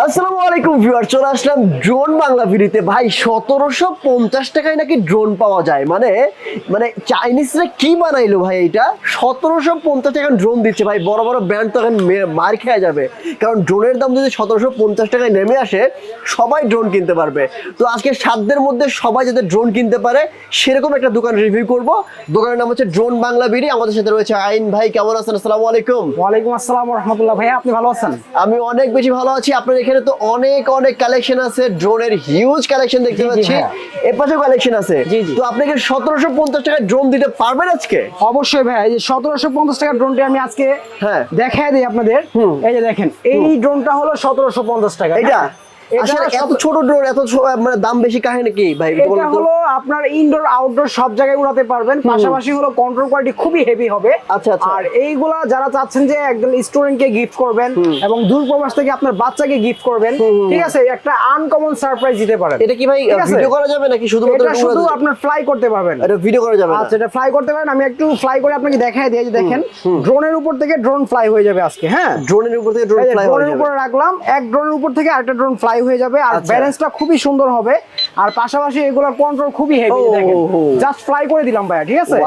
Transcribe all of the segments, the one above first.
আসসালামু আলাইকুম ভিউয়ার চলে আসলাম ড্রোন বাংলা ভিডিওতে ভাই সতেরোশো পঞ্চাশ টাকায় নাকি ড্রোন পাওয়া যায়? মানে মানে চাইনিজরা কি বানাইলো ভাই এটা সতেরোশো পঞ্চাশ টাকা ড্রোন দিচ্ছে ভাই বড় বড় ব্র্যান্ড তো এখন মার খেয়ে যাবে। কারণ ড্রোনের দাম যদি সতেরোশো পঞ্চাশ টাকায় নেমে আসে সবাই ড্রোন কিনতে পারবে। তো আজকে সাতদের মধ্যে সবাই যাতে ড্রোন কিনতে পারে সেরকম একটা দোকান রিভিউ করব। দোকানের নাম হচ্ছে ড্রোন বাংলা বিডি আমাদের সাথে রয়েছে আইন ভাই কেমন আছেন? আসসালামু আলাইকুম। ওয়ালাইকুম আসসালাম রহমতুল্লাহ। ভাইয়া আপনি ভালো আছেন? আমি অনেক বেশি ভালো আছি। আপনার এখানে তো অনেক অনেক কালেকশন আছে। ড্রোনের হিউজ কালেকশন দেখতে পাচ্ছি। হ্যাঁ। এর পাশেও কালেকশন আছে। তো আপনাকে সতেরোশো পঞ্চাশ টাকা ড্রোন দিতে পারবেন আজকে? অবশ্যই ভাইয়া এই যে সতেরোশো পঞ্চাশ টাকার ড্রোনটি আমি আজকে হ্যাঁ। দেখাই দিই আপনাদের। এই যে দেখেন এই ড্রোনটা হলো সতেরোশো পঞ্চাশ টাকা। এটা? এত ছোট ড্রোন এত মানে দাম বেশি কাহিনী কি? ভাই এটা হলো আপনার ইনডোর আউটডোর সব জায়গায় উড়াতে পারবেন। পাশাপাশি হলো কন্ট্রোল কোয়ালিটি খুবই হেভি হবে। আচ্ছা, আচ্ছা। আর এইগুলা যারা চাচ্ছেন যে একদম স্টুডেন্টকে গিফট করবেন এবং দূর প্রবাস থেকে আপনার বাচ্চাকে গিফট করবেন ঠিক আছে? একটা আনকমন সারপ্রাইজ দিতে পারেন। এটা কি ভাই ভিডিও করা যাবে নাকি শুধুমাত্র এটা শুধু আপনার ফ্লাই করতে পারবেন। এটা ভিডিও করা যাবে আচ্ছা এটা ফ্লাই করতে পারেন। আমি একটু ফ্লাই করে আপনাকে দেখাই দিই দেখেন। ড্রোনের উপর থেকে ড্রোন ফ্লাই হয়ে যাবে আজকে হ্যাঁ? ড্রোনের উপর থেকে ড্রোন ফ্লাই ড্রোনের উপরে রাখলাম। এক ড্রোনের উপর থেকে আরেকটা ড্রোন ফ্লাই হয়ে যাবে আর আচ্ছা। ব্যালেন্সটা খুবই সুন্দর হবে আর পাশাপাশি এগুলোর কন্ট্রোল খুবই হেভি দেখেন। জাস্ট ফ্লাই করে দিলাম ভাইয়া ঠিক আছে.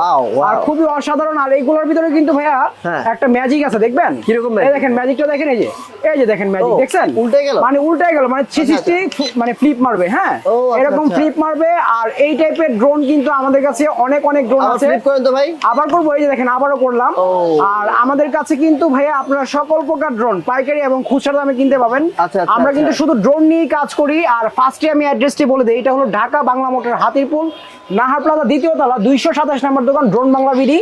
আর খুবই অসাধারণ আর এইগুলোর ভিতরে কিন্তু ভাইয়া হ্যাঁ। একটা ম্যাজিক আছে দেখবেন কীরকম এই? দেখেন ম্যাজিকটা দেখেন এই যে এই যে দেখেন ম্যাজিক দেখছেন উল্টে গেল? মানে উল্টে গেল মানে থ্রি সিক্সটি মানে ফ্লিপ মারবে হ্যাঁ আচ্ছা, এরকম আচ্ছা। ফ্লিপ মারবে আর এই টাইপের ড্রোন কিন্তু আমাদের কাছে অনেক অনেক ড্রোন আছে ফ্লিপ করেন তো ভাই আবার করব এই যে দেখেন আবারও করলাম আর আমাদের কাছে কিন্তু ভাইয়া আপনারা সকল প্রকার ড্রোন পাইকারি এবং খুচরা দামে কিনতে পাবেন আচ্ছা, আচ্ছা, আমরা কিন্তু আচ্ছা। শুধু ড্রোন নিয়ে কাজ করি আর ফার্স্টে আমি অ্যাড্রেসটি বলে দিই এটা হলো ঢাকা বাংলা মোটর হাতিরপুল। নাহার প্লাজা দ্বিতীয় তলা দুইশো সাতাশ নম্বর দোকান ড্রোন বাংলা বিডি।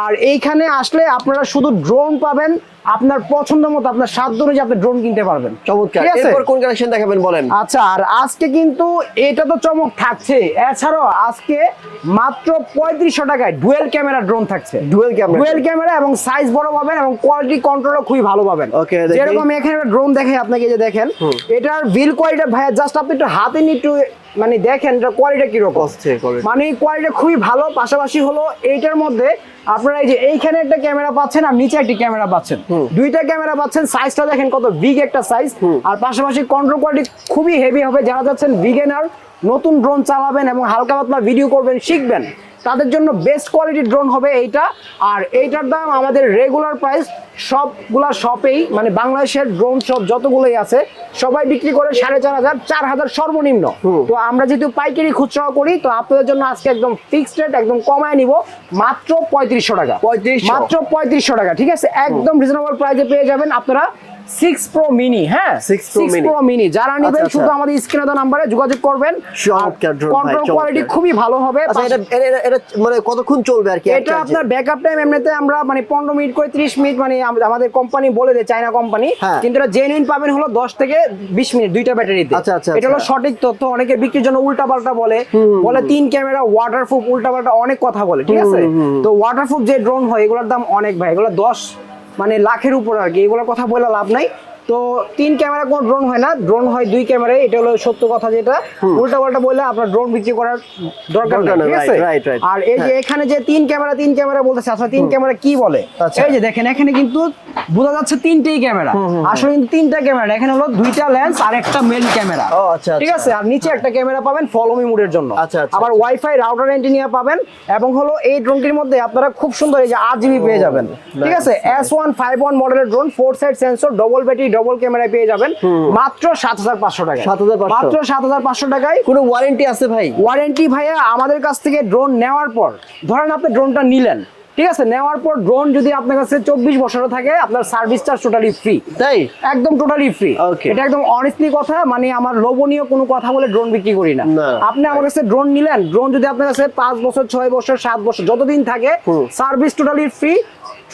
আর এইখানে আসলে আপনারা শুধু ড্রোন পাবেন আপনার পছন্দ মতো আপনার সাধ্য অনুযায়ী আপনি ড্রোন কিনতে পারবেন। চমৎকার। এরপর কোন কালেকশন দেখাবেন বলেন। আচ্ছা আর আজকে কিন্তু এটা তো চমক থাকছে। এছাড়াও আজকে মাত্র পঁয়ত্রিশশো টাকায় ডুয়েল ক্যামেরা ড্রোন থাকছে। ডুয়েল ক্যামেরা ডুয়েল ক্যামেরা এবং সাইজ বড় পাবেন এবং কোয়ালিটি কন্ট্রোলও খুবই ভালো পাবেন। দেখি। যেরকম এখানে একটা ড্রোন দেখে আপনাকে যে দেখেন। এটার বিল কোয়ালিটি ভাইয়া জাস্ট আপনি একটু হাতে নিয়ে একটু মানে দেখেন এটা কোয়ালিটি কীরকম। মানে কোয়ালিটি খুবই ভালো পাশাপাশি হলো এইটার মধ্যে আপনারা এই যে এইখানে একটা ক্যামেরা পাচ্ছেন আর নিচে একটি ক্যামেরা পাচ্ছেন। দুইটা ক্যামেরা পাচ্ছেন সাইজটা দেখেন কত বিগ একটা সাইজ আর পাশাপাশি কন্ট্রোল কোয়ালিটি খুবই হেভি হবে যারা যাচ্ছেন বিগেনার নতুন ড্রোন চালাবেন এবং হালকা পাতলা ভিডিও করবেন শিখবেন। তাদের জন্য বেস্ট কোয়ালিটির ড্রোন হবে এইটা। আর এইটার দাম আমাদের রেগুলার প্রাইস সবগুলা শপেই মানে বাংলাদেশের ড্রোন শপ যতগুলোই আছে সবাই বিক্রি করে সাড়ে চার হাজার চার হাজার সর্বনিম্ন। তো আমরা যেহেতু পাইকারি খুচরা করি তো আপনাদের জন্য আজকে একদম ফিক্সড রেট একদম কমায় নিব মাত্র পঁয়ত্রিশশো টাকা। 3500 মাত্র পঁয়ত্রিশশো টাকা ঠিক আছে? একদম রিজনেবল প্রাইসে পেয়ে যাবেন আপনারা। সিক্স প্রো মিনি হ্যাঁ? 6 Pro mini। প্রো মিনি যারা নেবেন আচ্ছা। শুধু আমাদের স্ক্রিনে দেওয়া নাম্বারে যোগাযোগ করবেন। কন্ট্রোল কোয়ালিটি খুবই ভালো হবে। আচ্ছা এটা মানে কতক্ষণ চলবে আর কি এটা আপনার ব্যাকআপ টাইম এমনিতে আমরা মানে পনেরো মিনিট করে ত্রিশ মিনিট মানে আমাদের কোম্পানি বলে দেয় চায়না কোম্পানি হ্যাঁ। কিন্তু এটা জেনুইন পাবেন হলো দশ থেকে বিশ মিনিট দুইটা ব্যাটারিতে আচ্ছা, আচ্ছা, এটা হলো আচ্ছা। সঠিক তথ্য। অনেকে বিক্রির জন্য উল্টা পাল্টা বলে বলে তিন ক্যামেরা ওয়াটারপ্রুফ উল্টা পাল্টা অনেক কথা বলে ঠিক আছে? তো ওয়াটারপ্রুফ যে ড্রোন হয় এগুলোর দাম অনেক ভাই। এগুলো দশ মানে লাখের উপর আর কি এগুলোর কথা বলে লাভ নাই। তো তিন ক্যামেরা কোন ড্রোন হয় না। ড্রোন হয় দুই ক্যামেরায় এটা হলো সত্য কথা যেটা। উল্টা পাল্টা বললে আপনার ড্রোন বিক্রি করার দরকার নেই ঠিক আছে. আর এই যে এখানে যে তিন ক্যামেরা তিন ক্যামেরা বলতেছে আসলে তিন ক্যামেরা কি বলে? আচ্ছা। এই যে দেখেন এখানে কিন্তু বোঝা যাচ্ছে তিনটেই ক্যামেরা। আসলে কিন্তু তিনটা ক্যামেরা এখানে হলো দুইটা লেন্স আর একটা মেন ক্যামেরা। ও, আচ্ছা, ঠিক আচ্ছা। আছে? আর নিচে একটা ক্যামেরা পাবেন ফলো মি মুডের জন্য। আচ্ছা, আচ্ছা, আবার ওয়াইফাই রাউটার অ্যান্টেনিয়া পাবেন এবং হলো এই ড্রোনটির মধ্যে আপনারা খুব সুন্দর এই যে আট জিবি পেয়ে যাবেন। ঠিক আছে? এস ওয়ান ফাইভ ওয়ান মডেলের drone four side sensor double battery double ক্যামেরায় পেয়ে যাবেন। মাত্র সাত হাজার পাঁচশো টাকা 7,500 মাত্র সাত হাজার পাঁচশো টাকায়। কোনো ওয়ারেন্টি আছে ভাই? ওয়ারেন্টি ভাইয়া আমাদের কাছ থেকে ড্রোন নেওয়ার পর ধরেন আপনি ড্রোনটা নিলেন ঠিক আছে? নেওয়ার পর ড্রোন যদি আপনার কাছে চব্বিশ বছরও থাকে আপনার সার্ভিস চার্জ টোটালি ফ্রি তাই? একদম টোটালি ফ্রি এটা একদম অনেস্টলি কথা মানে আমার লোভনীয় কোনো কথা বলে ড্রোন বিক্রি করি না। আপনি আমার কাছে ড্রোন নিলেন ড্রোন যদি আপনার কাছে পাঁচ বছর ছয় বছর সাত বছর যতদিন থাকে সার্ভিস টোটালি ফ্রি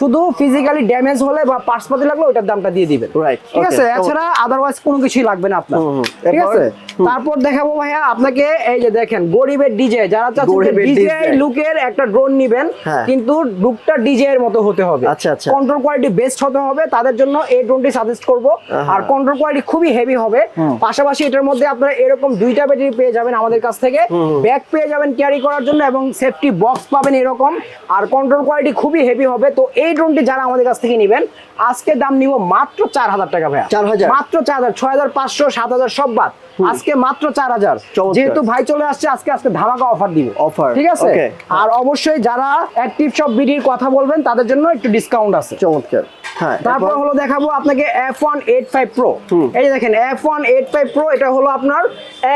শুধু ফিজিক্যালি ড্যামেজ হলে বা পার্টস পাতি লাগলে ওটার দামটা দিয়ে দিবেন। ঠিক আছে? এছাড়া আদারওয়াইজ কোনো কিছুই লাগবে না আপনার। ঠিক আছে? তারপর দেখাবো ভাইয়া আপনাকে এই যে দেখেন গরিবের ডিজে যারা চাচ্ছেন ডিজে লুকের একটা ড্রোন নিবেন হ্যাঁ। কিন্তু লুকটা ডিজে এর মতো হতে হবে। আচ্ছা, আচ্ছা। কন্ট্রোল কোয়ালিটি বেস্ট হতে হবে তাদের জন্য এই ড্রোনটি সাজেস্ট করব। আর কন্ট্রোল কোয়ালিটি খুবই হেভি হবে। পাশাপাশি এটার মধ্যে আপনারা এরকম দুইটা ব্যাটারি পেয়ে যাবেন আমাদের কাছ থেকে। ব্যাগ পেয়ে যাবেন ক্যারি করার জন্য এবং সেফটি বক্স পাবেন এরকম। আর কন্ট্রোল কোয়ালিটি খুবই হেভি হবে। তো এই ড্রোনটি যারা আমাদের কাছ থেকে নেবেন আজকে দাম নিব মাত্র চার হাজার টাকা ভাইয়া। 4,000? মাত্র চার হাজার ছয় হাজার পাঁচশো সাত হাজার সব বাদ। আজকে মাত্র চার হাজার যেহেতু ভাই চলে আসছে আজকে আজকে ধামাকা অফার দিব। অফার ঠিক আছে? আর অবশ্যই যারা অ্যাক্টিভ সব বিডির কথা বলবেন তাদের জন্য একটু ডিসকাউন্ট আছে। চমৎকার। হ্যাঁ তারপর হলো দেখাবো আপনাকে F one eight five pro. এই যে দেখেন F one eight five pro এটা হলো আপনার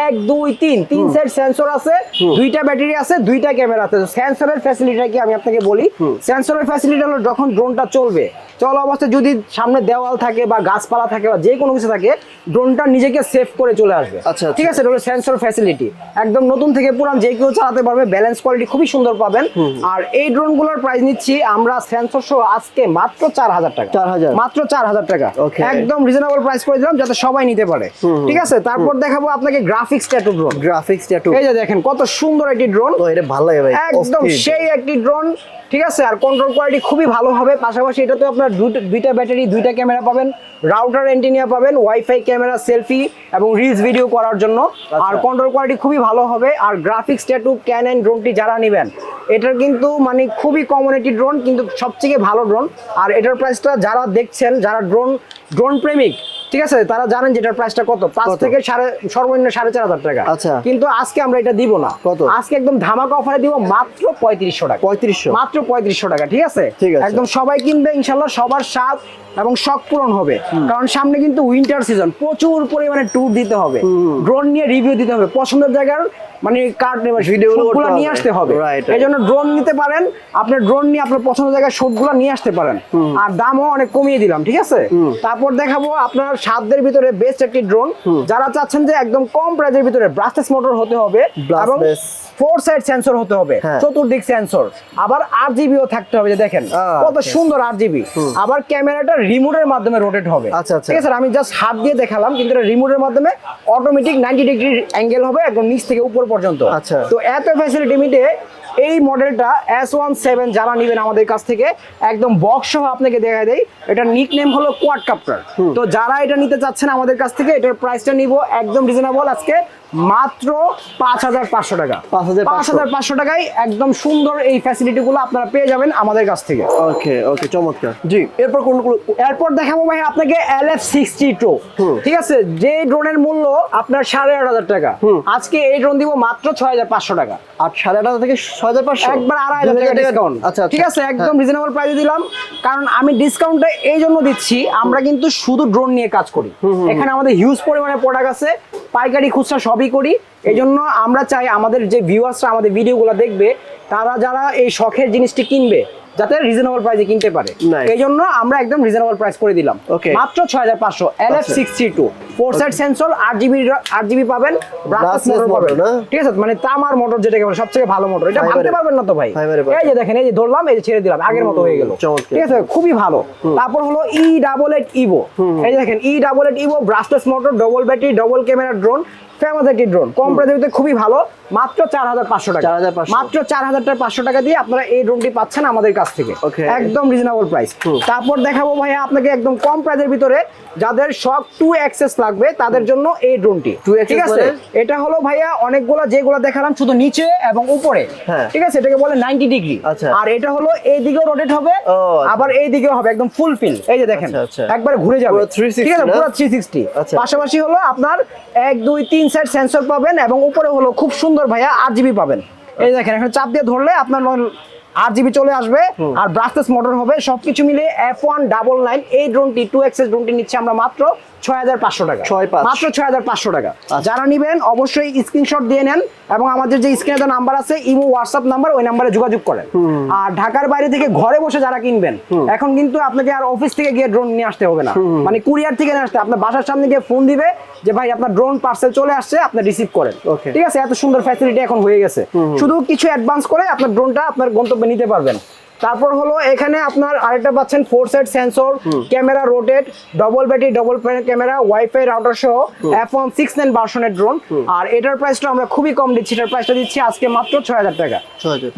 এক দুই তিন তিন সেট সেন্সর আছে দুইটা ব্যাটারি আছে দুইটা ক্যামেরা আছে। সেন্সরের ফ্যাসিলিটিটা কি আমি আপনাকে বলি? সেন্সরের ফ্যাসিলিটি হলো যখন ড্রোনটা চলবে। চল অবস্থায় যদি সামনে দেওয়াল থাকে বা গাছপালা থাকে বা যে কোনো কিছু থাকে ড্রোনটা নিজেকে সেভ করে চলে আসবে। আচ্ছা, আচ্ছা। ঠিক আছে? এটা সেন্সর ফ্যাসিলিটি একদম নতুন থেকে পুরান যে কেউ চালাতে পারবে ব্যালেন্স কোয়ালিটি খুবই সুন্দর পাবেন। আর এই ড্রোনগুলোর প্রাইস নিচ্ছি আমরা সেন্সর সহ আজকে মাত্র চার হাজার টাকা। 4,000 মাত্র চার হাজার টাকা। একদম রিজনেবল প্রাইস করে দিলাম যাতে সবাই নিতে পারে। ঠিক আছে? তারপর দেখাবো আপনাকে graphics tattoo drone graphics tattoo এই যে দেখেন কত সুন্দর একটি ড্রোন এটা ভালো লাগে ভাই। একদম সেই একটি ড্রোন ঠিক আছে? আর কন্ট্রোল কোয়ালিটি খুবই ভালো হবে। পাশাপাশি এটাতে আপনার দুইটা- দুইটা ব্যাটারি দুইটা ক্যামেরা পাবেন। রাউটার এন্টিনিয়া পাবেন ওয়াইফাই ক্যামেরা সেলফি এবং রিলস ভিডিও করার জন্য। আর কন্ট্রোল কোয়ালিটি খুবই ভালো হবে। আর গ্রাফিক্স ট্যাটু অ্যান্ড ড্রোনটি যারা নেবেন এটার কিন্তু মানে খুবই কমিউনিটি ড্রোন কিন্তু সবথেকে ভালো ড্রোন আর এটার প্রাইসটা যারা দেখছেন যারা ড্রোন ড্রোন প্রেমিক ঠিক আছে? তারা জানেন যে এটার প্রাইসটা কত। পাঁচ থেকে সাড়ে সর্বনিম্ন সাড়ে চার হাজার টাকা। আচ্ছা। কিন্তু আজকে আমরা এটা দিব না। কত? আজকে একদম ধামাকা অফারে দিব মাত্র পঁয়ত্রিশশো টাকা। পঁয়ত্রিশশো। মাত্র পঁয়ত্রিশশো টাকা ঠিক আছে? ঠিক আছে। একদম সবাই কিনবে ইনশাল্লাহ সবার স্বাদ এবং শখ পূরণ হবে। কারণ সামনে কিন্তু উইন্টার সিজন প্রচুর পরিমাণে ট্যুর দিতে হবে। ড্রোন নিয়ে রিভিউ দিতে হবে। পছন্দের জায়গার মানে কার্ড Video গুলো নিয়ে আসতে হবে. এই জন্য ড্রোন নিতে পারেন আপনার ড্রোন নিয়ে আপনার পছন্দের জায়গায় শুটগুলো নিয়ে আসতে পারেন। আর দামও অনেক কমিয়ে দিলাম ঠিক আছে? তারপর দেখাবো আপনার সাধ্যের ভিতরে বেস্ট একটি ড্রোন যারা চাচ্ছেন যে একদম কম প্রাইজের ভিতরে ব্রাসলেস মোটর হতে হবে এবং ফোর সাইড সেন্সর হতে হবে হ্যাঁ। চতুর্দিক সেন্সর আবার আট জিবিও থাকতে হবে যে দেখেন কত আচ্ছা। সুন্দর আট জিবি আবার ক্যামেরাটা রিমোটের মাধ্যমে রোটেট হবে আচ্ছা, আচ্ছা। ঠিক আছে আমি জাস্ট হাত দিয়ে দেখালাম কিন্তু এটা রিমোটের মাধ্যমে অটোমেটিক নাইনটি ডিগ্রি অ্যাঙ্গেল হবে একদম নিচ থেকে উপর পর্যন্ত আচ্ছা। তো এত ফ্যাসিলিটি মিটে এই মডেলটা এস ওয়ান সেভেন যারা নেবেন আমাদের কাছ থেকে একদম বক্স সহ আপনাকে দেখা দেয় এটা নিক নেম হলো কোয়াড কাপ্টার তো যারা এটা নিতে চাচ্ছেন আমাদের কাছ থেকে এটার প্রাইসটা নিব একদম রিজনেবল আজকে। মাত্র পাঁচ হাজার পাঁচশো টাকা। 5,500 পাঁচ হাজার পাঁচশো টাকায় একদম সুন্দর এই ফ্যাসিলিটি গুলো আপনারা পেয়ে যাবেন আমাদের কাছ থেকে। ওকে ওকে চমৎকার। জি। এরপর কোনগুলো? এরপর দেখাবো ভাই আপনাকে এল এফ সিক্সটি টু ঠিক আছে? যে ড্রোনের মূল্য আপনার সাড়ে আট হাজার টাকা। আজকে এই ড্রোন দিব মাত্র ছয় হাজার পাঁচশো টাকা। আট সাড়ে আট হাজার থেকে ছয় হাজার পাঁচশো? একবার আড়াই হাজার টাকা ডিসকাউন্ট আচ্ছা ঠিক আছে? একদম রিজনেবল প্রাইসে দিলাম। কারণ আমি ডিসকাউন্টটা এই জন্য দিচ্ছি আমরা কিন্তু শুধু ড্রোন নিয়ে কাজ করি। এখানে আমাদের হিউজ পরিমাণে প্রোডাক্ট আছে। পাইকারি খুচরা সবই করি। এই জন্য আমরা চাই আমাদের যে ভিউয়ার্সরা আমাদের ভিডিওগুলো দেখবে তারা যারা এই শখের জিনিসটি কিনবে যাতে রিজনেবল প্রাইসে কিনতে পারে। এই জন্য আমরা একদম রিজনেবল প্রাইস করে দিলাম. মাত্র ছয় হাজার পাঁচশো L F. Sixty two four side sensor আট জিবি আট জিবি পাবেন মোটর পাবেন। ঠিক আছে মানে তামার মোটর যেটাকে বলে সবথেকে ভালো মোটর এটা এর- পারবেন না তো ভাই। এই যে দেখেন এই যে ধরলাম এই যে ছেড়ে দিলাম আগের মতো হয়ে গেল। ঠিক আছে খুবই ভালো। তারপর হলো ই ডাবল এইট ইভো এই যে দেখেন E double eight Evo brushless motor double battery double camera drone famous একটি ড্রোন কম প্রাইসে খুবই ভালো মাত্র চার হাজার পাঁচশো টাকা। মাত্র চার হাজার পাঁচশো। টাকা পাঁচশো টাকা দিয়ে আপনারা এই ড্রোনটি পাচ্ছেন আমাদের কাছ থেকে। একদম রিজনেবল প্রাইস তারপর দেখাবো ভাইয়া আপনাকে একদম কম প্রাইসের ভিতরে যাদের সব টু অ্যাক্সেস লাগবে তাদের জন্য এই ড্রোনটি ঠিক আছে? এটা হলো ভাইয়া অনেকগুলো যেগুলো দেখালাম শুধু নিচে এবং উপরে হ্যাঁ। ঠিক আছে এটাকে বলে নাইনটি ডিগ্রি আচ্ছা। আর এটা হলো এই দিকেও রোটেট হবে আচ্ছা। আবার এই দিকেও হবে একদম ফুল ফিল এই যে দেখেন আচ্ছা। একবার ঘুরে যাবে ঠিক আছে পুরো থ্রি সিক্সটি আচ্ছা। পাশাপাশি হলো আপনার এক দুই তিন সাইড সেন্সর পাবেন এবং উপরে হলো খুব সুন্দর ভাইয়া আট জিবি পাবেন এই দেখেন এখন চাপ দিয়ে ধরলে আপনার আট জিবি চলে আসবে আর ব্রাসলেস মোটর হবে সবকিছু মিলে এফ ওয়ান ডাবল নাইন এই ড্রোনটি টু এক্সেস ড্রোনটি নিচ্ছে আমরা মাত্র ছয় হাজার পাঁচশো টাকা। ছয় পাঁচ। মাত্র ছয় হাজার পাঁচশো টাকা। যারা নিবেন অবশ্যই স্ক্রিনশট দিয়ে নেন এবং আমাদের যে স্ক্রিনে নাম্বার আছে ইমো হোয়াটসঅ্যাপ নাম্বার ওই নাম্বারে যোগাযোগ করেন। আর ঢাকার বাইরে থেকে ঘরে বসে যারা কিনবেন এখন কিন্তু আপনাকে আর অফিস থেকে গিয়ে ড্রোন নিয়ে আসতে হবে না। মানে কুরিয়ার থেকে নিয়ে আসতে আপনার বাসার সামনে গিয়ে ফোন দিবে যে ভাই আপনার ড্রোন পার্সেল চলে আসছে আপনি রিসিভ করেন. ঠিক আছে? এত সুন্দর ফ্যাসিলিটি এখন হয়ে গেছে। শুধু কিছু অ্যাডভান্স করে আপনার ড্রোনটা আপনার গন্তব্যে নিতে পারবেন। তারপর হলো এখানে আপনার আরেকটা পাচ্ছেন four side sensor camera rotate double battery double camera wifi router সহ এফ ওয়ান সিক্স নাইন ভার্সনের ড্রোন আর এটার প্রাইসটা আমরা খুবই কম দিচ্ছি এটার প্রাইসটা দিচ্ছি আজকে মাত্র ছয় হাজার টাকা।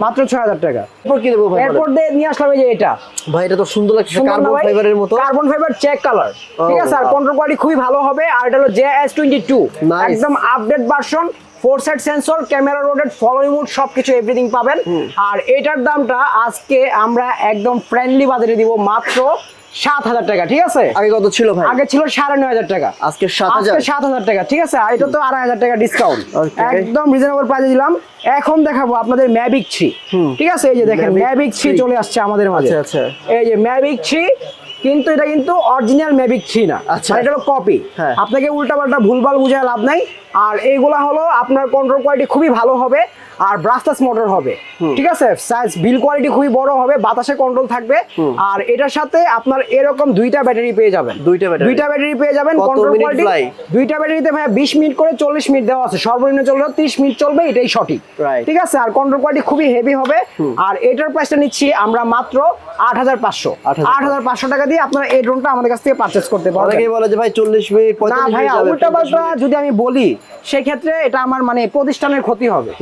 মাত্র ছয় হাজার টাকা। এরপর কি দেবো এরপর দিয়ে নিয়ে আসলাম এই যে এটা। ভাই এটা তো সুন্দর লাগছে কার্বন ফাইবারের মতো। কার্বন ফাইবার চেক কালার ঠিক আছে আর কন্ট্রোল কোয়ালিটি খুবই ভালো হবে। আর এটা হলো জে এস টোয়েন্টি টু একদম update version four side sensor camera rotated follow mode সবকিছু এভরিথিং পাবেন। আর এটার দামটা আজকে আমরা একদম ফ্রেন্ডলি বাজারে দিব মাত্র সাত হাজার টাকা ঠিক আছে? আগে কত ছিল ভাই? আগে ছিল সাড়ে নয় হাজার টাকা। আজকে 7,000 আজকে সাত হাজার টাকা ঠিক আছে? আর এটা তো আড়াই হাজার টাকা ডিসকাউন্ট একদম রিজনেবল প্রাইসে দিলাম। এখন দেখাবো আপনাদের ম্যাভিক থ্রি ঠিক আছে? এই যে দেখেন ম্যাভিক থ্রি চলে আসছে আমাদের মাঝে। আচ্ছা, আচ্ছা। এই যে ম্যাভিক থ্রি কিন্তু এটা কিন্তু অরিজিনাল ম্যাভিক থ্রি না আচ্ছা। এটা হলো কপি হ্যাঁ। আপনাকে উল্টাপাল্টা ভুলভাল বুঝায় লাভ নাই আর এইগুলা হলো আপনার কন্ট্রোল কোয়ালিটি খুবই ভালো হবে আর ব্রাসলেস মোটর হবে। ঠিক আছে? সাইজ বিল কোয়ালিটি খুবই বড় হবে বাতাসে কন্ট্রোল থাকবে। আর এটার সাথে আপনার এরকম দুইটা ব্যাটারি পেয়ে যাবেন। দুইটা ব্যাটারি পেয়ে যাবেন কন্ট্রোল কোয়ালিটি দুইটা ব্যাটারিতে ভাই বিশ মিনিট করে চল্লিশ মিনিট দেওয়া আছে। সর্বনিম্ন চলবে তিরিশ মিনিট চলবে এটাই সঠিক। ঠিক আছে? আর কন্ট্রোল কোয়ালিটি খুবই হেভি হবে। আর এটার প্রাইসটা নিচ্ছি আমরা মাত্র আট হাজার পাঁচশো। 8,500 আট হাজার পাঁচশো টাকা দিয়ে আপনার এই ড্রোনটা আমাদের কাছ থেকে পারচেস করতে পারবেন। অনেকেই বলে যে ভাই চল্লিশ মিনিট না যাবে, উল্টা পাল্টা যদি আমি বলি সেক্ষেত্রে এটা আমার মানে প্রতিষ্ঠানের ক্ষতি হবে।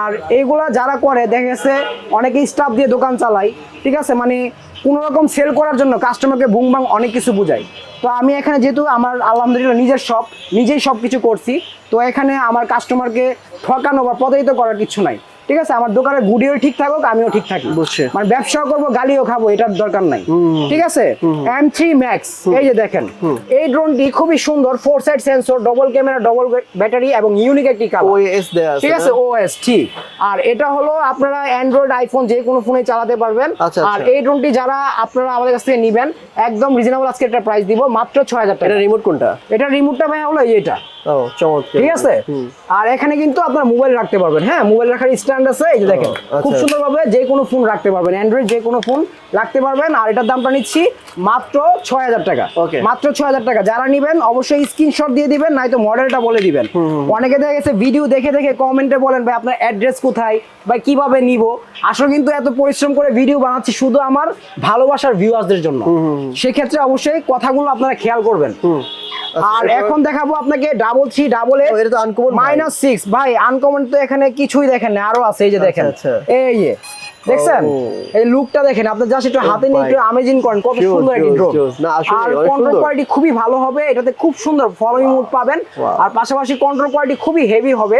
আর এইগুলা যারা করে, দেখা গেছে অনেকে স্টাফ দিয়ে দোকান চালায়, ঠিক আছে? মানে কোনো রকম সেল করার জন্য কাস্টমারকে বুং বাং অনেক কিছু বোঝায়। তো আমি এখানে যেহেতু আমার আলহামদুলিল্লাহ নিজের শপ নিজেই সব কিছু করছি, তো এখানে আমার কাস্টমারকে ঠকানো বা প্রতারিত করার কিছু নাই। ঠিক আছে? আমার দোকানের গুডিও ঠিক থাকুক আমিও ঠিক থাকি। বুঝছি। মানে ব্যবসা করব গালিও খাব এটার দরকার নাই। ঠিক আছে? এম থ্রি ম্যাক্স এই যে দেখেন এই ড্রোনটি খুবই সুন্দর four side sensor double camera double battery এবং ইউনিক একটি কালার ওএস দেয়া ঠিক আছে? ওএস ঠিক। আর এটা হলো আপনারা অ্যান্ড্রয়েড আইফোন যে কোনো ফোনে চালাতে পারবেন। আচ্ছা, আর আচ্ছা। এই ড্রোনটি যারা আপনারা আমাদের কাছ থেকে নিবেন একদম রিজনেবল আজকে একটা প্রাইস দিব মাত্র ছয় হাজার টাকা। এটা রিমোট কোনটা? এটা রিমোটটা ভাই হলো চমৎকার। ঠিক আছে? আর এখানে কিন্তু আপনার মোবাইল রাখতে পারবেন। হ্যাঁ মোবাইল রাখার স্ট্যান্ড আছে এই যে দেখেন আচ্ছা। খুব সুন্দরভাবে যে কোনো ফোন রাখতে পারবেন অ্যান্ড্রয়েড যে কোনো ফোন রাখতে পারবেন আর এটার দামটা নিচ্ছি মাত্র ছয় হাজার টাকা। মাত্র ছয় হাজার টাকা। যারা নিবেন অবশ্যই স্ক্রিনশট দিয়ে দিবেন নয়তো মডেলটা বলে দিবেন। অনেকে দেখা গেছে ভিডিও দেখে দেখে কমেন্টে বলেন ভাই আপনার অ্যাড্রেস কোথায়? বা কীভাবে নিব? আসলে কিন্তু এত পরিশ্রম করে ভিডিও বানাচ্ছি শুধু আমার ভালোবাসার ভিউয়ার্সদের জন্য। সেক্ষেত্রে অবশ্যই কথাগুলো আপনারা খেয়াল করবেন। আচ্ছা, আর এখন দেখাবো আপনাকে ডাবল থ্রি ডাবল তো। মাইনাস সিক্স ভাই। আনকমন তো এখানে কিছুই দেখেন না আরও আছে এই যে দেখেন আচ্ছা। এই যে দেখছেন? এই লুকটা দেখেন আপনি জাস্ট একটু হাতে নিয়ে একটু আমেজিং করেন কত সুন্দর একটি ড্রোন আর কন্ট্রোল কোয়ালিটি খুবই ভালো হবে এটাতে খুব সুন্দর ফলোইং মুড পাবেন। আর পাশাপাশি কন্ট্রোল কোয়ালিটি খুবই হেভি হবে।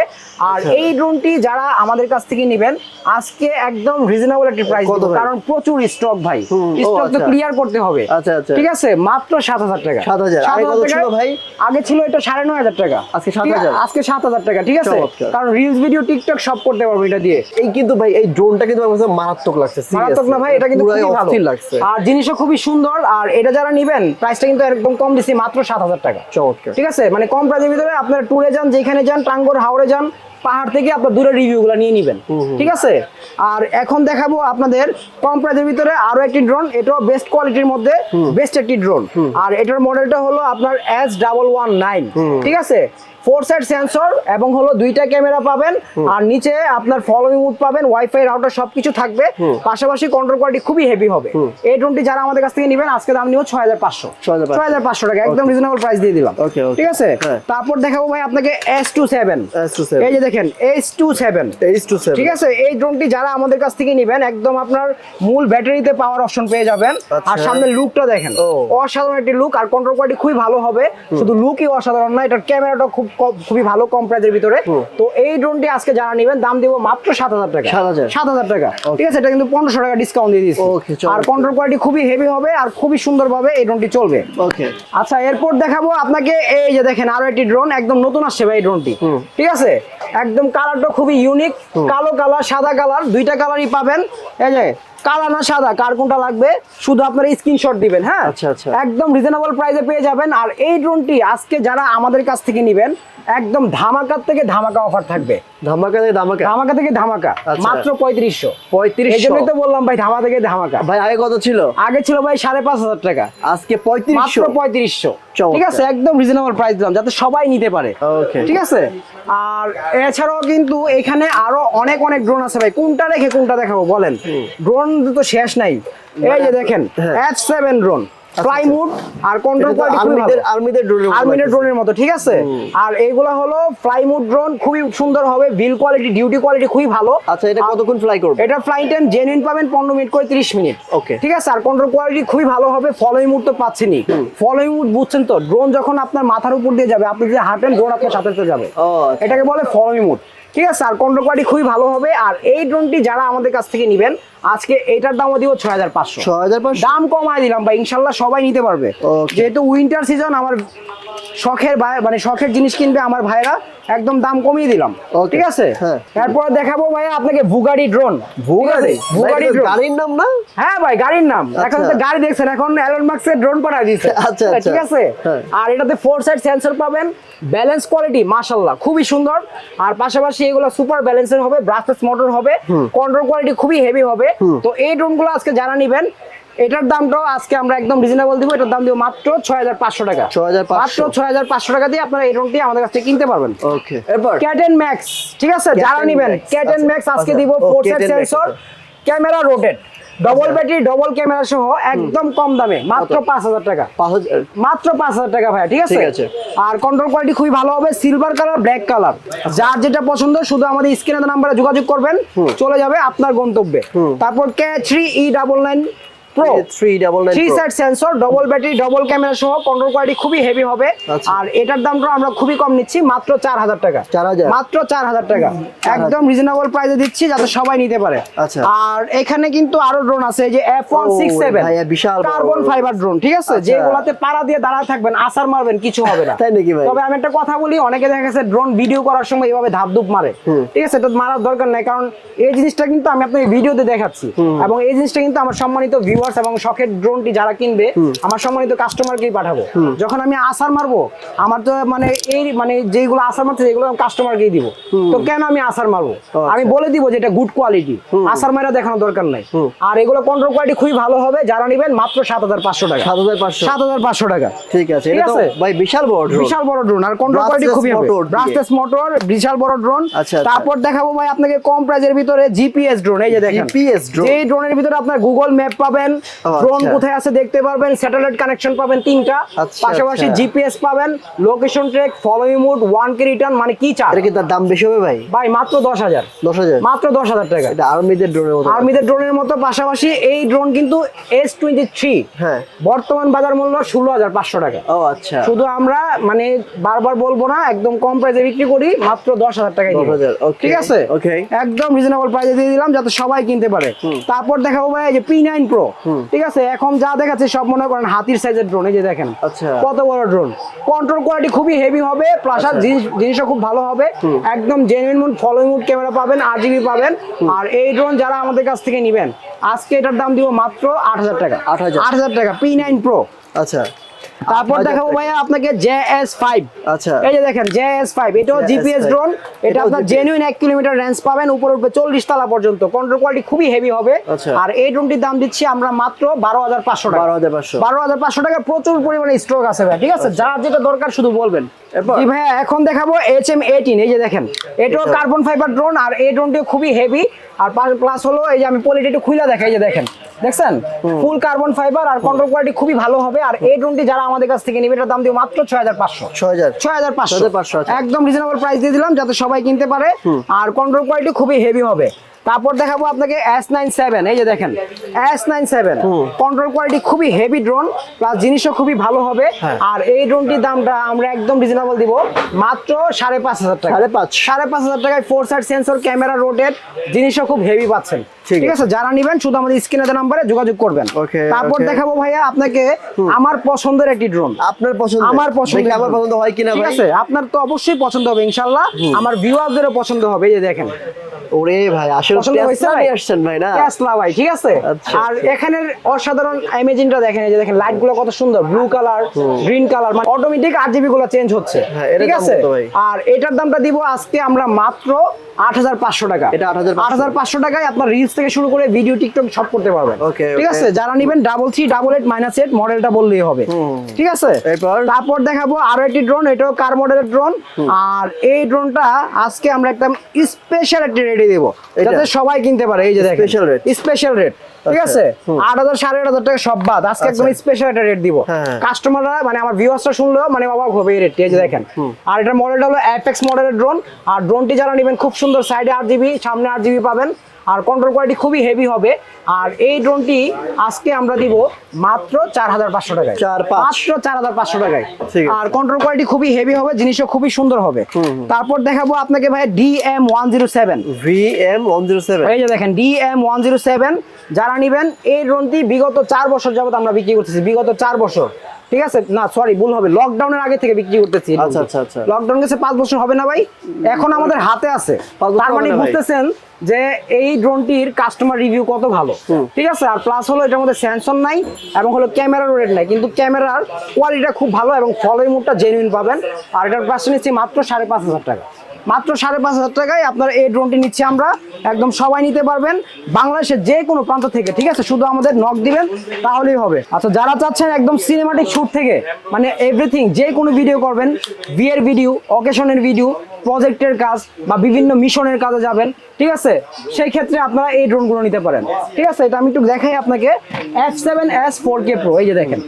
আর আচ্ছা। এই ড্রোনটি যারা আমাদের কাছ থেকে নেবেন আজকে একদম রিজনেবল একটি প্রাইস কারণ প্রচুর স্টক ভাই। স্টক তো আচ্ছা। ক্লিয়ার করতে হবে। আচ্ছা, আচ্ছা। ঠিক আছে? মাত্র সাত হাজার টাকা। 7,000 আগে কত ছিল ভাই? আগে ছিল এটা সাড়ে নয় হাজার টাকা। আজকে ঠিক আছে? 7,000 আজকে সাত হাজার টাকা। ঠিক আছে? কারণ রিলস ভিডিও টিকটক সব করতে পারব এটা দিয়ে। এই কিন্তু ভাই এই ড্রোনটা কিন্তু আমার মারাত্মক লাগছে মারাত্মক না ভাই? এটা কিন্তু খুবই ভালো। লাগছে। আর জিনিসও খুবই সুন্দর আর এটা যারা নিবেন প্রাইসটা কিন্তু একদম কম দিচ্ছি মাত্র সাত হাজার টাকা। চমৎকার। ঠিক আছে? মানে কম প্রাইসের ভিতরে আপনার ট্যুরে যান যেখানে যান টাঙ্গর হাওড়ে যান পাহাড় থেকে আপনার দূরের রিভিউগুলো নিয়ে নিবেন। ঠিক আছে? আর এখন দেখাবো আপনাদের কম প্রাইসের ভিতরে আরও একটি ড্রোন এটাও বেস্ট কোয়ালিটির মধ্যে বেস্ট একটি ড্রোন আর এটার মডেলটা হলো আপনার এস ডাবল ওয়ান নাইন ঠিক আছে? ফোর সাইড সেন্সর এবং হলো দুইটা ক্যামেরা পাবেন। আর নিচে আপনার ফলোইং উড পাবেন ওয়াইফাই রাউটার সবকিছু থাকবে। পাশাপাশি কন্ট্রোল কোয়ালিটি খুবই হেভি হবে। এই ড্রোনটি যারা আমাদের কাছ থেকে নেবেন আজকে দাম নিব ছয় হাজার পাঁচশো। ছয় হাজার পাঁচশো। টাকা একদম রিজনেবল প্রাইস দিয়ে দিলাম. ঠিক আছে? হ্যাঁ। তারপর দেখাবো ভাই আপনাকে এস টু সেভেন এই যে দেখেন S two seven H two seven ঠিক আছে? এই ড্রোনটি যারা আমাদের কাছ থেকে নেবেন একদম আপনার মূল ব্যাটারিতে পাওয়ার অপশন পেয়ে যাবেন। আচ্ছা। আর সামনের লুকটা দেখেন। অসাধারণ একটি লুক আর কন্ট্রোল কোয়ালিটি খুবই ভালো হবে। শুধু লুকই অসাধারণ না এটার ক্যামেরাটা খুব খুবই ভালো কম প্রাইজের ভিতরে। তো এই ড্রোনটি আজকে যারা নেবেন দাম দিব মাত্র সাত হাজার টাকা। 7,000 সাত হাজার টাকা। ঠিক আছে এটা কিন্তু পনেরোশো টাকা ডিসকাউন্ট দিয়ে দিচ্ছি আর কন্ট্রোল কোয়ালিটি খুবই হেভি হবে আর খুবই সুন্দরভাবে এই ড্রোনটি চলবে। ওকে আচ্ছা এরপর দেখাবো আপনাকে এই যে দেখেন আরও একটি ড্রোন একদম নতুন আসছে ভাই ড্রোনটি ঠিক আছে? একদম কালারটা খুবই ইউনিক কালো কালার সাদা কালার দুইটা কালারই পাবেন। এই যে কালা না সাদা কার কোনটা লাগবে? শুধু আপনার স্ক্রিনশট দিবেন হ্যাঁ? আচ্ছা, আচ্ছা। একদম রিজনেবল প্রাইসে পেয়ে যাবেন। আর এই ড্রোনটি আজকে যারা আমাদের কাছ থেকে নেবেন একদম ধামাকার থেকে ধামাকা অফার থাকবে। ধামাকা থেকে ধামাকা? ধামাকা থেকে ধামাকা আচ্ছা। মাত্র পঁয়ত্রিশশো। এই পঁয়ত্রিশশো জন্যই তো বললাম ভাই ধামা থেকে ধামাকা। ভাই আগে কত ছিল? আগে ছিল ভাই সাড়ে পাঁচ হাজার টাকা। আজকে মাত্র পঁয়ত্রিশশো পঁয়ত্রিশশো। ঠিক আছে একদম রিজনেবল প্রাইস দিলাম যাতে সবাই নিতে পারে। ঠিক আছে? আর এছাড়াও কিন্তু এখানে আরও অনেক অনেক ড্রোন আছে ভাই। কোনটা রেখে কোনটা দেখাবো বলেন? ড্রোন তো শেষ নাই। এই যে দেখেন। F seven drone fly mode আর কন্ট্রোল কোয়ালিটি আর্মিদের আর্মিদের ড্রোনের আর্মিনের ড্রোনের মতো ঠিক আছে? আর এইগুলো হলো ফ্লাই মুড ড্রোন খুবই সুন্দর হবে বিল কোয়ালিটি ডিউটি কোয়ালিটি খুবই ভালো। আচ্ছা এটা কতক্ষণ ফ্লাই করবে? এটা ফ্লাই টাইম জেনুইন পাবেন পনেরো মিনিট করে তিরিশ মিনিট। Okay. ঠিক আছে? আর কন্ট্রোল কোয়ালিটি খুবই ভালো হবে ফলোইং মুড তো পাচ্ছেনই। ফলোইং মুড বুঝছেন তো? ড্রোন যখন আপনার মাথার উপর দিয়ে যাবে আপনি যে হাঁটেন ড্রোন আপনার সাথে সাথে যাবে। আচ্ছা। এটাকে বলে ফলোইং মুড ঠিক আছে আর কন্ট্রো কোয়ালিটি খুবই ভালো হবে আর এই ড্রোনটি যারা আমাদের কাছ থেকে নেবেন আজকে এটার দামও দিব ছয় হাজার পাঁচশো। ছয় হাজার পাঁচশো? দাম কমায় দিলাম বা ইনশাল্লাহ সবাই নিতে পারবে। যেহেতু উইন্টার সিজন আমার শখের ভাই মানে শখের জিনিস কিনবে আমার ভাইরা একদম দাম কমিয়ে দিলাম। ঠিক আছে? হ্যাঁ। এরপর দেখাবো ভাই আপনাকে ভুগাড়ি ড্রোন ভুগাড়ি? ভুগাড়ি গাড়ির নাম না? হ্যাঁ ভাই গাড়ির নাম। এখন আচ্ছা। তো গাড়ি দেখছেন এখন এলন মার্কসের ড্রোন পাঠা দিয়েছে। আচ্ছা, আচ্ছা। ঠিক আছে? হ্যাঁ। আর এটাতে ফোর সাইড সেন্সর পাবেন ব্যালেন্স কোয়ালিটি মাশাল্লাহ খুবই সুন্দর। আর পাশাপাশি এগুলো সুপার ব্যালেন্সের হবে ব্রাসলেস মোটর হবে কন্ট্রোল কোয়ালিটি খুবই হেভি হবে। তো এই ড্রোনগুলো আজকে যারা নেবেন এটার দামটাও আজকে আমরা একদম রিজনেবল দিব। এটার দাম দিব মাত্র ছয় হাজার পাঁচশো টাকা। 6,500 মাত্র ছয় হাজার পাঁচশো টাকা দিয়ে আপনারা এই ড্রোনটি আমাদের কাছ থেকে কিনতে পারবেন। ওকে। এরপর ক্যাটেন ম্যাক্স ঠিক আছে? যারা নেবেন ক্যাটেন ম্যাক্স আজকে আচ্ছা। দিব four sensor camera rotate double battery double camera সহ একদম কম দামে মাত্র পাঁচ হাজার টাকা। হাজার মাত্র পাঁচ হাজার টাকা ভাই ঠিক আছে? ঠিক আছে। আর কন্ট্রোল কোয়ালিটি খুবই ভালো হবে সিলভার কালার ব্ল্যাক কালার যার যেটা পছন্দ শুধু আমাদের স্ক্রিনে নাম্বারে যোগাযোগ করবেন। চলে যাবে আপনার গন্তব্যে। তারপর K three E double nine pro three side sensor double battery double camera সহ কন্ট্রোল কোয়ালিটি খুবই হেভি হবে। আচ্ছা। আর এটার দামটা আমরা খুবই কম নিচ্ছি মাত্র চার হাজার টাকা। 4,000? মাত্র চার হাজার টাকা। একদম রিজনেবল প্রাইসে দিচ্ছি যাতে সবাই নিতে পারে। আচ্ছা। আর এখানে কিন্তু আরও ড্রোন আছে যে এফ ওয়ান সিক্স সেভেন ভাইয়া, বিশাল কার্বন ফাইবার ড্রোন ঠিক আছে? আচ্ছা। যেগুলাতে পাড়া দিয়ে দাঁড়ায় থাকবেন আসার মারবেন কিছু হবে না। তাই নাকি ভাই? তবে আমি একটা কথা বলি অনেকে দেখা গেছে ড্রোন ভিডিও করার সময় এইভাবে ধাপ ধুপ মারে ঠিক আছে? এটা মারার দরকার নাই কারণ এই জিনিসটা কিন্তু আমি আপনাকে ভিডিওতে দেখাচ্ছি। এবং এই জিনিসটা কিন্তু আমার সম্মানিত ভিউয়ার্স এবং শখের ড্রোনটি যারা কিনবে আমার সম্মানিত কাস্টমারকেই পাঠাবো। যখন আমি আসার মারবো আমার তো মানে এই মানে যেগুলো আসার মারছে যেগুলো আমি কাস্টমারকেই দিব। তো কেন আমি আসার মারবো? আমি বলে দিব যে এটা গুড কোয়ালিটি আসার মারা দেখানোর দরকার নাই। আর এগুলো কন্ট্রোল কোয়ালিটি খুবই ভালো হবে যারা নেবেন মাত্র সাত হাজার পাঁচশো টাকা। সাত হাজার পাঁচশো। সাত হাজার পাঁচশো টাকা। ঠিক আছে ঠিক এটা আছে? ভাই বিশাল বড়। বিশাল বড় ড্রোন আর কন্ট্রোল কোয়ালিটি খুবই দিয়ে। ব্রাসলেস মোটর বিশাল বড় ড্রোন আচ্ছা, আচ্ছা। তারপর দেখাবো ভাই আপনাকে কম প্রাইজের ভিতরে জিপিএস ড্রোন এই যে দেখেন। GPS ড্রোন এই ড্রোনের ভিতরে আপনার গুগল ম্যাপ পাবেন আচ্ছা। ড্রোন কোথায় আছে দেখতে পারবেন স্যাটেলাইট কানেকশন পাবেন তিনটা আচ্ছা, পাশাপাশি আচ্ছা। জিপিএস পাবেন location track following mode one key return মানে কি চার? এটা কি তার দাম বেশি হবে ভাই? ভাই মাত্র দশ হাজার। দশ হাজার? মাত্র দশ হাজার টাকা। এটা আর্মিদের ড্রোনের মতো। আর্মিদের ড্রোনের মতো পাশাপাশি এই ড্রোন কিন্তু এস টোয়েন্টি থ্রি হ্যাঁ। বর্তমান বাজার মূল্য ষোলো হাজার পাঁচশো টাকা। ও আচ্ছা। শুধু আমরা মানে বারবার বলব না একদম কম প্রাইসে বিক্রি করি মাত্র দশ হাজার টাকায় দিব। 10,000, okay, ঠিক আছে? okay. একদম রিজনেবল প্রাইসে দিয়ে দিলাম যাতে সবাই কিনতে পারে। তারপর দেখাবো ভাই এই যে পি নাইন প্রো ঠিক আছে এখন যা দেখাচ্ছে সব মনে করেন হাতির সাইজের ড্রোন এই যে দেখেন। আচ্ছা। কত বড় ড্রোন কন্ট্রোল কোয়ালিটি খুবই হেভি হবে প্লাস আর জিনিস- জিনিসটা খুব ভালো হবে। একদম জেনুইন ফলোইং মুড ক্যামেরা পাবেন আরজিবি পাবেন। আর এই ড্রোন যারা আমাদের কাছ থেকে নেবেন আজকে এটার দাম দিব মাত্র আট হাজার টাকা। 8,000 আট হাজার টাকা পি নাইন প্রো আচ্ছা। তারপর 8,000 দেখাবো। ভাইয়া আপনাকে জে এস ফাইভ। আচ্ছা। এই যে দেখেন জে এস ফাইভ এটাও জিপিএস ড্রোন এটা আপনার জেনুইন এক কিলোমিটার রেঞ্জ পাবেন উপরে উঠবে চল্লিশ তালা পর্যন্ত। কন্ট্রোল কোয়ালিটি খুবই হেভি হবে। আচ্ছা। আর এই ড্রোনটির দাম দিচ্ছি আমরা মাত্র বারো হাজার পাঁচশো টাকা। 12,500 বারো হাজার পাঁচশো টাকা প্রচুর পরিমাণে স্ট্রোক আছে ভাই ঠিক আছে? যার যেটা দরকার শুধু বলবেন? জি ভাইয়া এখন দেখাবো এইচ এম এইটিন এই যে দেখেন। এটাও কার্বন ফাইবার ড্রোন আর এই ড্রোনটিও খুবই হেভি আর প্লাস হলো এই যে আমি পলিটি একটু খুলে দেখাই যে দেখেন। দেখছেন? ফুল কার্বন ফাইবার আর কন্ট্রোল কোয়ালিটি খুবই ভালো হবে। আর এই ড্রোনটি যারা আমাদের কাছ থেকে নেবে এটার দাম দিব মাত্র ছয় হাজার পাঁচশো। ছয় হাজার। ছয় হাজার পাঁচশো। 6,500। একদম রিজনেবল প্রাইস দিয়ে দিলাম যাতে সবাই কিনতে পারে। আর কন্ট্রোল কোয়ালিটি খুবই হেভি হবে। তারপর দেখাবো আপনাকে এস নাইন সেভেন এই যে দেখেন S nine seven control quality খুবই হেভি ড্রোন প্লাস জিনিসও খুবই ভালো হবে। হ্যাঁ। আর এই ড্রোনটির দামটা আমরা একদম রিজনেবল দিব মাত্র সাড়ে পাঁচ হাজার টাকা। সাড়ে পাঁচ। সাড়ে পাঁচ হাজার টাকায় four side sensor camera rotate জিনিসও খুব হেভি পাচ্ছেন। ঠিক আছে। যারা নিবেন শুধু আমাদের স্ক্রিনে নাম্বারে যোগাযোগ করবেন। তারপর দেখাবো ভাইয়া আপনাকে আমার পছন্দের একটি ড্রোন আপনার পছন্দ আমার পছন্দ আমার পছন্দ হয় কিনা ঠিক আছে? আপনার তো অবশ্যই পছন্দ হবে ইনশাআল্লাহ আমার ভিউয়ারদেরও পছন্দ হবে এই যে দেখেন। ওরে ভাই আসলে টেসলা? নিয়ে আসছেন ভাই না? টেসলা ভাই ঠিক আছে? আচ্ছা, আর আচ্ছা। এখানের অসাধারণ ইমেজিনটা দেখেন এই যে দেখেন লাইটগুলো কত সুন্দর ব্লু কালার গ্রিন কালার মানে অটোমেটিক আরজিবি গুলো চেঞ্জ হচ্ছে হ্যাঁ, ঠিক আছে? আর এটার দামটা দিব আজকে আমরা মাত্র আট হাজার পাঁচশো টাকা। এটা 8,500 আট হাজার পাঁচশো টাকায় আপনার রিলস থেকে শুরু করে ভিডিও টিকটক সব করতে পারবেন। ঠিক আছে? যারা নিবেন double three double eight minus eight মডেলটা বললেই হবে। ঠিক আছে? তারপর দেখাবো আরও একটি ড্রোন এটাও কার মডেলের ড্রোন আর এই ড্রোনটা আজকে আমরা একটা স্পেশাল একটি রেট দেব। যাতে সবাই কিনতে পারে এই যে দেখেন। স্পেশাল রেট স্পেশাল রেট ঠিক আচ্ছা, আছে? আট হাজার সাড়ে আট হাজার টাকা সব বাদ। আজকে একদম আচ্ছা। স্পেশাল একটা রেট দিব। হ্যাঁ। কাস্টমাররা মানে আমার ভিউয়ার্সরা শুনলেও মানে অবাক হবে এই রেটটি এই যে দেখেন। আর এটার মডেলটা হলো এফএক্স মডেলের ড্রোন আর ড্রোনটি যারা নেবেন খুব সুন্দর সাইডে আট জিবি সামনে আট জিবি পাবেন। আর কন্ট্রোল কোয়ালিটি খুবই হেভি হবে। আর এই ড্রোনটি আজকে আমরা দিব মাত্র চার হাজার পাঁচশো টাকায়। মাত্র চার হাজার পাঁচশো টাকায়। আর কন্ট্রোল কোয়ালিটি খুবই হেভি হবে জিনিসও খুবই সুন্দর হবে। তারপর দেখাবো আপনাকে ভাই D M one zero seven V M one zero seven এই যে দেখেন D M one zero seven যারা নিবেন এই ড্রোনটি বিগত চার বছর যাবত আমরা বিক্রি করতেছি। বিগত চার বছর। ঠিক আছে? না সরি ভুল হবে। লকডাউনের আগে থেকে বিক্রি করতেছি আচ্ছা, আচ্ছা, আচ্ছা। লকডাউন গেছে পাঁচ বছর হবে না ভাই। এখন আমাদের হাতে আছে। তার মানে। বুঝতেছেন যে এই ড্রোনটির কাস্টমার রিভিউ কত ভালো। ঠিক আছে? আর প্লাস হলো এটার মধ্যে সেন্সর নাই এবং হলো ক্যামেরার রেট নাই। কিন্তু ক্যামেরার কোয়ালিটিটা খুব ভালো এবং ফলোই মুডটা জেনুইন পাবেন। আর এটার প্রাইস নিচ্ছি মাত্র সাড়ে পাঁচ হাজার টাকা। মাত্র সাড়ে পাঁচ হাজার টাকায় আপনার এই ড্রোনটি নিচ্ছি আমরা। একদম সবাই নিতে পারবেন বাংলাদেশের যে কোনো প্রান্ত থেকে, ঠিক আছে? শুধু আমাদের নক দিবেন, তাহলেই হবে। আচ্ছা যারা চাচ্ছেন একদম সিনেমাটিক শ্যুট থেকে মানে এভরিথিং যে কোনো ভিডিও করবেন, বিয়ের ভিডিও অকেশনের ভিডিও প্রজেক্টের কাজ বা বিভিন্ন মিশনের কাজে যাবেন ঠিক আছে? সেই ক্ষেত্রে আপনারা এই ড্রোনগুলো নিতে পারেন। ঠিক আছে? এটা আমি একটু দেখাই আপনাকে। F seven S four K pro এই যে দেখেন।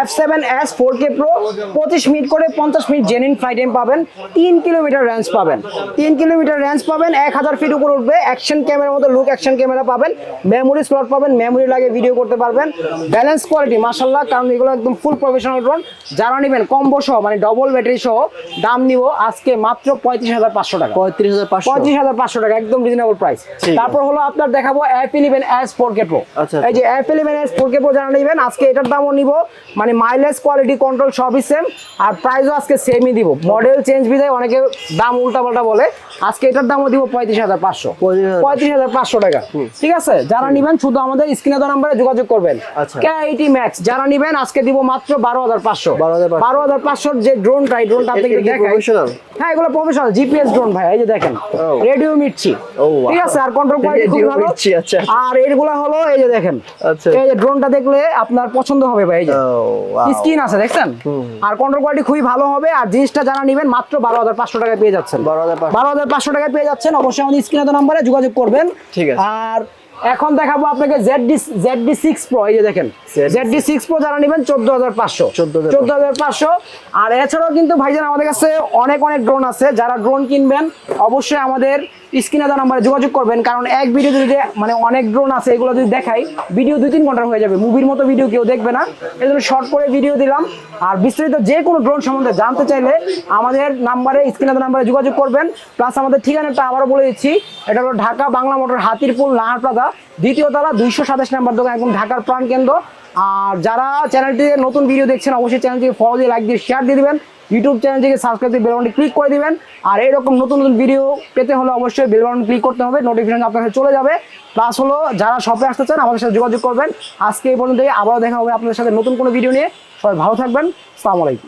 F seven S four K pro পঁচিশ মিনিট করে পঞ্চাশ মিনিট জেনিন ফ্লাইট টাইম পাবেন। তিন কিলোমিটার রেঞ্জ পাবেন। তিন কিলোমিটার রেঞ্জ পাবেন এক হাজার ফিট উপর উঠবে অ্যাকশন ক্যামেরার মতো লুক অ্যাকশন ক্যামেরা পাবেন। মেমোরি স্লট পাবেন মেমোরি লাগে ভিডিও করতে পারবেন। ব্যালেন্স কোয়ালিটি মাসাল্লাহ কারণ এগুলো একদম ফুল প্রফেশনাল ড্রোন যারা নেবেন কম্বো সহ মানে ডবল ব্যাটারি সহ দাম নিব আজকে মাত্র পঁয়ত্রিশ হাজার পাঁচশো টাকা। পঁয়ত্রিশ হাজার পঁচিশ। হাজার পাঁচশো টাকা একদম রিজনেবল প্রাইস তারপর হলো আপনার দেখাবো app eleven S four K pro এই যে app eleven S four K pro যারা নেবেন আজকে এটার দামও নিব। মানে মাইলেজ কোয়ালিটি কন্ট্রোল সবই সেম আর প্রাইসও আজকে সেমই দিব। মডেল চেঞ্জ বিদায় অনেকে দাম উল্টাপাল্টা বলে। আজকে এটার দামও দিব পঁয়ত্রিশ হাজার পাঁচশো। পঁয়ত্রিশ হাজার পাঁচশো। টাকা। ঠিক আছে? যারা নিবেন শুধু আমাদের স্ক্রিনে দেওয়া নাম্বারে যোগাযোগ করবেন। কে এইটি ম্যাক্স যারা নিবেন আজকে দিব মাত্র বারো হাজার পাঁচশো। 12,500 বারো হাজার পাঁচশোর যে ড্রোনটা এই ড্রোনটা আপনাকে কি দেখাই। হ্যাঁ এগুলো প্রফেশনাল জিপিএস ড্রোন ভাই এই যে দেখেন। রেডিও মিটছি। wow. ঠিক আছে আর কন্ট্রোল কোয়ালিটি খুব ভালো। আচ্ছা। আর এগুলো হলো এই যে দেখেন আচ্ছা। এই যে ড্রোনটা দেখলে আপনার পছন্দ হবে ভাই এই যে। Oh, স্ক্রিন আছে দেখছেন? আর কন্ট্রোল কোয়ালিটি খুবই ভালো হবে আর জিনিসটা যারা নেবেন মাত্র বারো হাজার পাঁচশো টাকায় পেয়ে যাচ্ছেন। 12,500 বারো হাজার পাঁচশো টাকায় পেয়ে যাচ্ছেন অবশ্যই আমাদের স্ক্রিনে তো নাম্বারে যোগাযোগ করবেন। ঠিক আছে। আর এখন দেখাবো আপনাকে Z D Z D six pro এই যে দেখেন। ZD6 Z D six pro যারা নেবেন চোদ্দ হাজার পাঁচশো। 14,500 চোদ্দ হাজার পাঁচশো। আর এছাড়াও কিন্তু ভাইজান আমাদের কাছে অনেক অনেক ড্রোন আছে। যারা ড্রোন কিনবেন অবশ্যই আমাদের স্ক্রিনে দেওয়া নাম্বারে যোগাযোগ করবেন। কারণ এক ভিডিও যদি মানে অনেক ড্রোন আছে এগুলো যদি দেখাই ভিডিও দুই তিন ঘণ্টার হয়ে যাবে। মুভির মতো ভিডিও কেউ দেখবে না। এই জন্য শর্ট করে ভিডিও দিলাম। আর বিস্তারিত যে কোনো ড্রোন সম্বন্ধে জানতে চাইলে আমাদের নাম্বারে স্ক্রিনে দেওয়া নাম্বারে যোগাযোগ করবেন। প্লাস আমাদের ঠিকানাটা আবারও বলে দিচ্ছি। এটা হলো ঢাকা বাংলা মোটর হাতিরপুল নাহার প্লাজা। দ্বিতীয় তলা, দুইশো সাতাশ নাম্বার দোকান, একদম ঢাকার প্রাণ কেন্দ্র। আর যারা চ্যানেলটিতে নতুন ভিডিও দেখছেন, অবশ্যই চ্যানেলটিকে ফলো দিয়ে লাইক দিয়ে শেয়ার দিয়ে দিবেন। ইউটিউব চ্যানেলটিকে সাবস্ক্রাইব দিয়ে বেলবনটি ক্লিক করে দিবেন। আর এরকম নতুন নতুন ভিডিও পেতে হলে অবশ্যই বেলবন ক্লিক করতে হবে নোটিফিকেশন আপনার কাছে চলে যাবে। প্লাস হলো, যারা শপে আসতে চান, আমাদের সাথে যোগাযোগ করবেন। আজকে এই পর্যন্তই, আবারও দেখা হবে আপনাদের সাথে নতুন কোনো ভিডিও নিয়ে। সবাই ভালো থাকবেন, আসসালামু আলাইকুম।